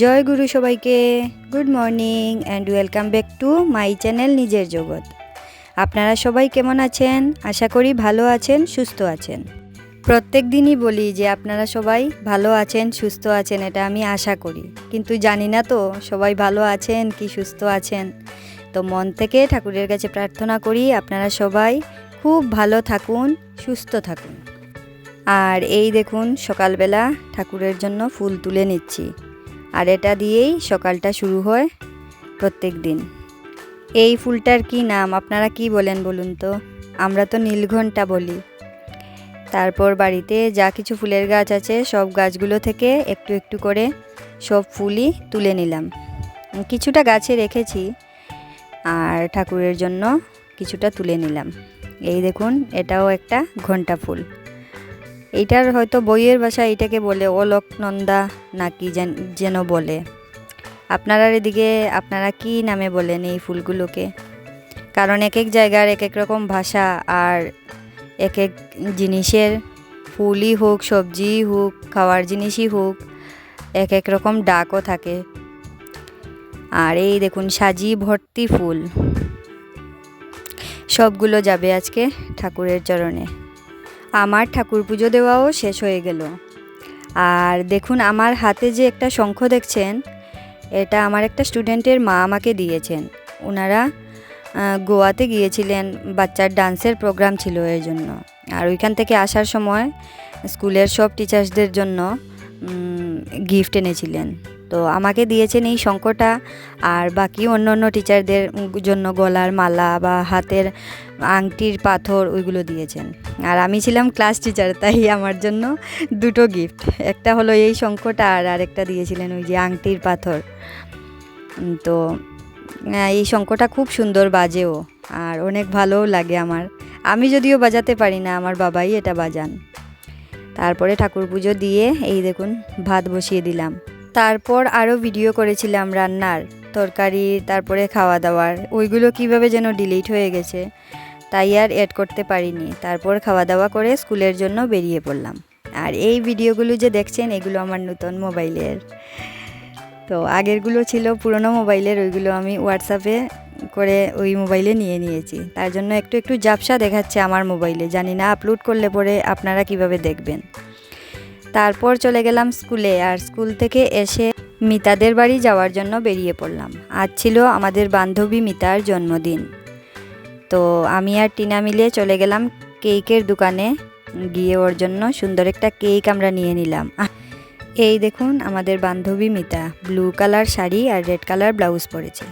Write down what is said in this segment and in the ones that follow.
জয় গুরু সবাইকে। Good morning and welcome back to my channel নিজের জগৎ আপনারা সবাই কেমন আছেন? আশা করি ভালো আছেন, সুস্থ আছেন। প্রত্যেক দিনই বলি যে আপনারা সবাই ভালো আছেন, সুস্থ আছেন, এটা আমি আশা করি। কিন্তু জানি না তো, সবাই ভালো আছেন কি সুস্থ আছেন? তো মন থেকে ঠাকুরের কাছে প্রার্থনা করি আপনারা সবাই খুব ভালো থাকুন, সুস্থ থাকুন। আর এই দেখুন, সকালবেলা ঠাকুরের জন্য ফুল তুলে নিচ্ছি। আর এটা দিয়েই সকালটা শুরু হয় প্রত্যেক দিন। এই ফুলটার কি নাম? আপনারা কি বলেন বলুন তো? আমরা তো নীলঘণ্টা বলি। তারপর বাড়িতে যা কিছু ফুলের গাছ আছে, সব গাছগুলো থেকে একটু একটু করে সব ফুলই তুলে নিলাম। কিছুটা গাছে রেখেছি আর ঠাকুরের জন্য কিছুটা তুলে নিলাম। এই দেখুন, এটাও একটা ঘণ্টা ফুল। এইটার হয়তো বইয়ের ভাষায় এটাকে বলে অলকনন্দা নাকি যেন বলে। আপনারা এদিকে, আপনারা কি নামে বলেন এই ফুলগুলোকে? কারণ এক এক জায়গার এক এক রকম ভাষা আর এক এক জিনিসের ফুলই হোক সবজি হোক, খাওয়ার জিনিসই হোক এক এক রকম ডাকও থাকে। আর এই দেখুন সাজি ভর্তি ফুল। সবগুলো যাবে আজকে ঠাকুরের চরণে। আমার ঠাকুর পুজো দেওয়াও শেষ হয়ে গেল। আর দেখুন, আমার হাতে যে একটা শঙ্খ দেখছেন, এটা আমার একটা স্টুডেন্টের মা আমাকে দিয়েছেন। ওনারা গোয়াতে গিয়েছিলেন, বাচ্চার ডান্সের প্রোগ্রাম ছিল এর জন্য। আর ওইখান থেকে আসার সময়, স্কুলের সব টিচার্সদের জন্য গিফট এনেছিলেন। তো আমাকে দিয়েছেন এই শঙ্কটা আর বাকি অন্য অন্য টিচারদের জন্য গলার মালা বা হাতের আংটির পাথর ওইগুলো দিয়েছেন। আর আমি ছিলাম ক্লাস টিচার তাই আমার জন্য দুটো গিফট একটা হলো এই শঙ্কটা আর আরেকটা দিয়েছিলেন ওই যে আংটির পাথর। তো এই শঙ্কটা খুব সুন্দর বাজেও আর অনেক ভালোও লাগে আমার। আমি যদিও বাজাতে পারি না, আমার বাবাই এটা বাজান। তারপরে ঠাকুর পুজো দিয়ে এই দেখুন, ভাত বসিয়ে দিলাম। তারপর আরও ভিডিও করেছিলাম রান্নার, তরকারি, তারপরে খাওয়া দাওয়ার ওইগুলো কীভাবে যেন ডিলিট হয়ে গেছে, তাই আর অ্যাড করতে পারিনি। তারপর খাওয়া দাওয়া করে স্কুলের জন্য বেরিয়ে পড়লাম। আর এই ভিডিওগুলো যে দেখছেন, এগুলো আমার নতুন মোবাইলের। তো আগেরগুলো ছিল পুরনো মোবাইলের, ওইগুলো আমি হোয়াটসঅ্যাপে করে ওই মোবাইলে নিয়ে নিয়েছি। তার জন্য একটু একটু জাপসা দেখাচ্ছে আমার মোবাইলে। জানি না আপলোড করলে পরে আপনারা কীভাবে দেখবেন। তারপর চলে গেলাম স্কুলে আর স্কুল থেকে এসে মিতাদের বাড়ি যাওয়ার জন্য বেরিয়ে পড়লাম। আজ ছিল আমাদের বান্ধবী মিতার জন্মদিন। তো আমি আর টিনা মিলে চলে গেলাম কেকের দোকানে। গিয়ে ওর জন্য সুন্দর একটা কেক আমরা নিয়ে নিলাম। এই দেখুন আমাদের বান্ধবী মিতা। ব্লু কালার শাড়ি আর রেড কালার ব্লাউজ পরেছে।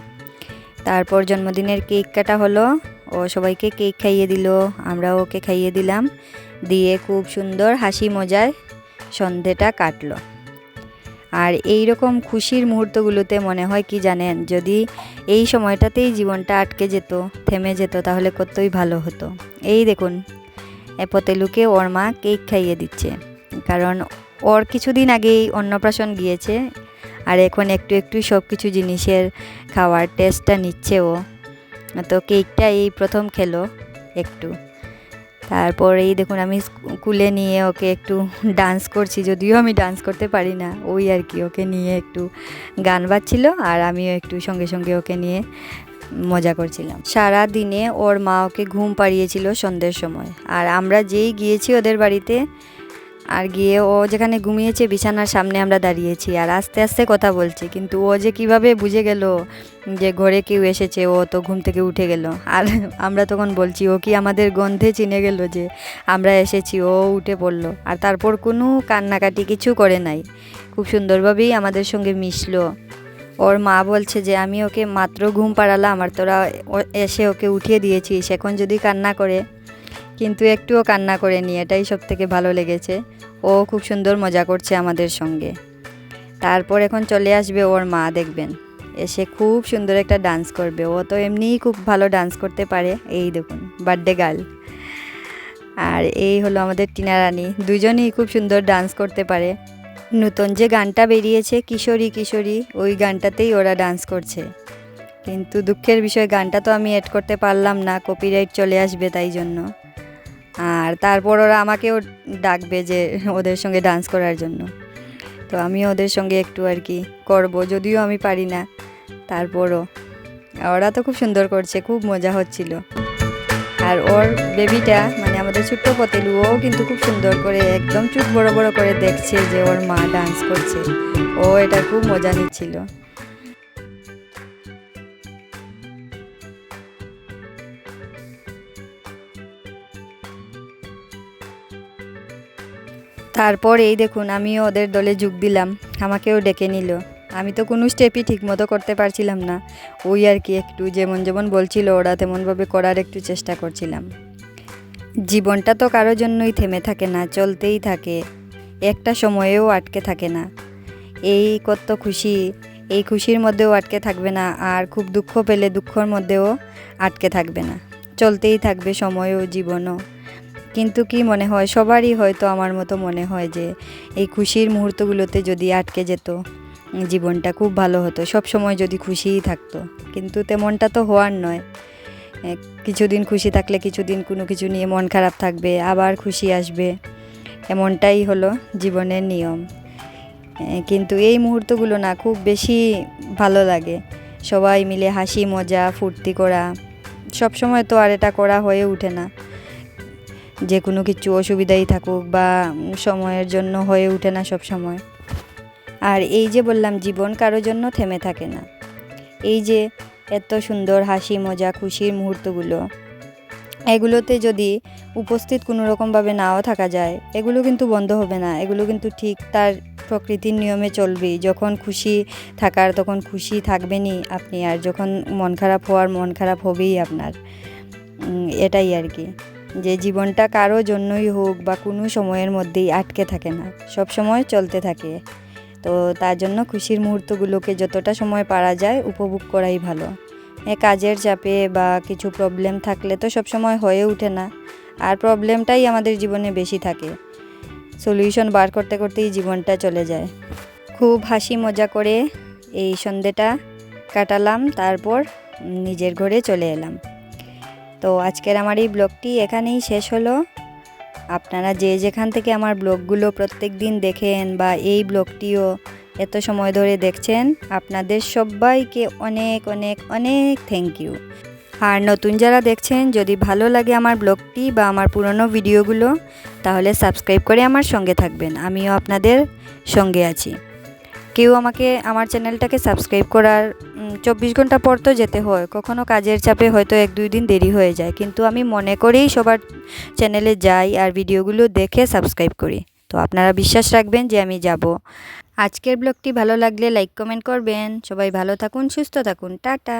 তারপর জন্মদিনের কেক কাটা হলো। ও সবাইকে কেক খাইয়ে দিল। আমরাও ওকে খাইয়ে দিলাম। দিয়ে খুব সুন্দর হাসি মজায় সন্ধেটা কাটলো। আর এই রকম খুশির মুহূর্তগুলোতে মনে হয় কি জানেন, যদি এই সময়টাতেই জীবনটা আটকে যেত, থেমে যেত, তাহলে কতই ভালো হতো। এই দেখুন পতেলুকে ওর মা কেক খাইয়ে দিচ্ছে। কারণ ওর কিছুদিন আগেই অন্নপ্রাশন গিয়েছে, আর এখন একটু একটু সব কিছু জিনিসের খাওয়ার টেস্টটা নিচ্ছে ও। তো কেকটা এই প্রথম খেলো একটু। তারপর এই দেখুন আমি স্কুলে নিয়ে ওকে একটু ডান্স করছি, যদিও আমি ডান্স করতে পারি না। ওই আর কি, ওকে নিয়ে একটু গান বাজছিল আর আমিও একটু সঙ্গে সঙ্গে ওকে নিয়ে মজা করছিলাম। সারা দিনে ওর মা ওকে ঘুম পাড়িয়েছিল সন্ধ্যের সময়। আর আমরা যেই গিয়েছি ওদের বাড়িতে আর গিয়ে ও যেখানে ঘুমিয়েছে বিছানার সামনে আমরা দাঁড়িয়েছি আর আস্তে আস্তে কথা বলছি। কিন্তু ও যে কীভাবে বুঝে গেল যে ঘরে কেউ এসেছে, ও তো ঘুম থেকে উঠে গেল। আর আমরা তখন বলছি, ও কি আমাদের গন্ধে চিনে গেল যে আমরা এসেছি? ও উঠে পড়ল। আর তারপর কোনো কান্নাকাটি কিছু করে নাই। খুব সুন্দরভাবেই আমাদের সঙ্গে মিশলো। ওর মা বলছে যে, আমি ওকে মাত্র ঘুম পাড়ালাম আর তোরা এসে ওকে উঠিয়ে দিয়েছিস। এখন যদি কান্না করে কিন্তু একটুও কান্না করে করেনি, এটাই সব থেকে ভালো লেগেছে। ও খুব সুন্দর মজা করছে আমাদের সঙ্গে। তারপর এখন চলে আসবে ওর মা, দেখবেন। এসে খুব সুন্দর একটা ডান্স করবে। ও তো এমনিই খুব ভালো ডান্স করতে পারে। এই দেখুন বার্থডে গার্ল আর এই হলো আমাদের টিনা রানী। দুজনেই খুব সুন্দর ডান্স করতে পারে। নতুন যে গানটা বেরিয়েছে, কিশোরী কিশোরী, ওই গানটাতেই ওরা ডান্স করছে। কিন্তু দুঃখের বিষয়, গানটা তো আমি এড করতে পারলাম না কপিরাইট চলে আসবে তাই জন্য। আর তারপর ওরা আমাকেও ডাকবে যে ওদের সঙ্গে ডান্স করার জন্য। তো আমি ওদের সঙ্গে একটু আর কি করব, যদিও আমি পারি না। তারপরও ওরা তো খুব সুন্দর করছে, খুব মজা হচ্ছিল। আর ওর বেবিটা মানে আমাদের ছোট্ট পতেলু ও কিন্তু খুব সুন্দর করে, একদম চুপ বড় বড় করে দেখছে যে ওর মা ডান্স করছে। ও এটা খুব মজা নিচ্ছিল। তারপর এই দেখুন, আমিও ওদের দলে যোগ দিলাম। আমাকেও ডেকে নিল। আমি তো কোনো স্টেপই ঠিকমতো করতে পারছিলাম না। ওই আর কি, একটু যেমন যেমন বলছিল ওরা, তেমনভাবে করার একটু চেষ্টা করছিলাম। জীবনটা তো কারোর জন্যই থেমে থাকে না, চলতেই থাকে। একটা সময়েও আটকে থাকে না। এই কত খুশি, এই খুশির মধ্যেও আটকে থাকবে না, আর খুব দুঃখ পেলে দুঃখর মধ্যেও আটকে থাকবে না। চলতেই থাকবে সময়ও জীবনও। কিন্তু কি মনে হয়? সবারই হয়তো আমার মতো মনে হয় যে এই খুশির মুহূর্তগুলোতে যদি আটকে যেত জীবনটা খুব ভালো হতো। সব সময় যদি খুশিই থাকতো। কিন্তু তেমনটা তো হওয়ার নয়। কিছুদিন খুশি থাকলে কিছুদিন কোনো কিছু নিয়ে মন খারাপ থাকবে, আবার খুশি আসবে। এমনটাই হলো জীবনের নিয়ম। কিন্তু এই মুহূর্তগুলো না খুব বেশি ভালো লাগে। সবাই মিলে হাসি, মজা, ফুর্তি করা সব সময় তো আর এটা করা হয়ে ওঠে না। যে কোনো কিছু অসুবিধাই থাকুক বা সময়ের জন্য হয়ে ওঠে না সব সময়। আর এই যে বললাম, জীবন কারোর জন্য থেমে থাকে না। এই যে এত সুন্দর হাসি, মজা, খুশির মুহূর্তগুলো, এগুলোতে যদি উপস্থিত কোনো রকমভাবে নাও থাকা যায়, এগুলো কিন্তু বন্ধ হবে না। এগুলো কিন্তু ঠিক তার প্রকৃতির নিয়মে চলবেই যখন খুশি থাকার, তখন খুশি থাকবেনই আপনি। আর যখন মন খারাপ হওয়ার, মন খারাপ হবেই আপনার। এটাই আর কি। যে জীবনটা কারও জন্যই হোক বা কোনো সময়ের মধ্যেই আটকে থাকে না, সব সময় চলতে থাকে। তো তার জন্য খুশির মুহূর্তগুলোকে যতটা সময় পারা যায় উপভোগ করাই ভালো। কাজের চাপে বা কিছু প্রবলেম থাকলে তো সব সময় হয়ে ওঠে না। আর প্রবলেমটাই আমাদের জীবনে বেশি থাকে। সলিউশন বার করতে করতেই জীবনটা চলে যায়। খুব হাসি মজা করে এই সন্ধেটা কাটালাম, তারপর নিজের ঘরে চলে এলাম। তো আজকের আমার এই ব্লগটি এখানেই শেষ হলো। আপনারা যে যেখান থেকে আমার ব্লগগুলো প্রত্যেক দিন দেখেন বা এই ব্লগটিও এত সময় ধরে দেখছেন, আপনাদের সবাইকে অনেক অনেক অনেক থ্যাংক ইউ আর নতুন যারা দেখছেন, যদি ভালো লাগে আমার ব্লগটি বা আমার পুরনো ভিডিওগুলো, তাহলে সাবস্ক্রাইব করে আমার সঙ্গে থাকবেন। আমিও আপনাদের সঙ্গে আছি। কেউ আমাকে, আমার চ্যানেলটাকে সাবস্ক্রাইব করার চব্বিশ ঘণ্টা পর তো যেতে হয়। কখনো কাজের চাপে হয়তো এক দুই দিন দেরি হয়ে যায়। কিন্তু আমি মনে করেই সবার চ্যানেলে যাই আর ভিডিওগুলো দেখে সাবস্ক্রাইব করি। তো আপনারা বিশ্বাস রাখবেন যে আমি যাব। আজকের ব্লগটি ভালো লাগলে লাইক কমেন্ট করবেন। সবাই ভালো থাকুন, সুস্থ থাকুন। টাটা!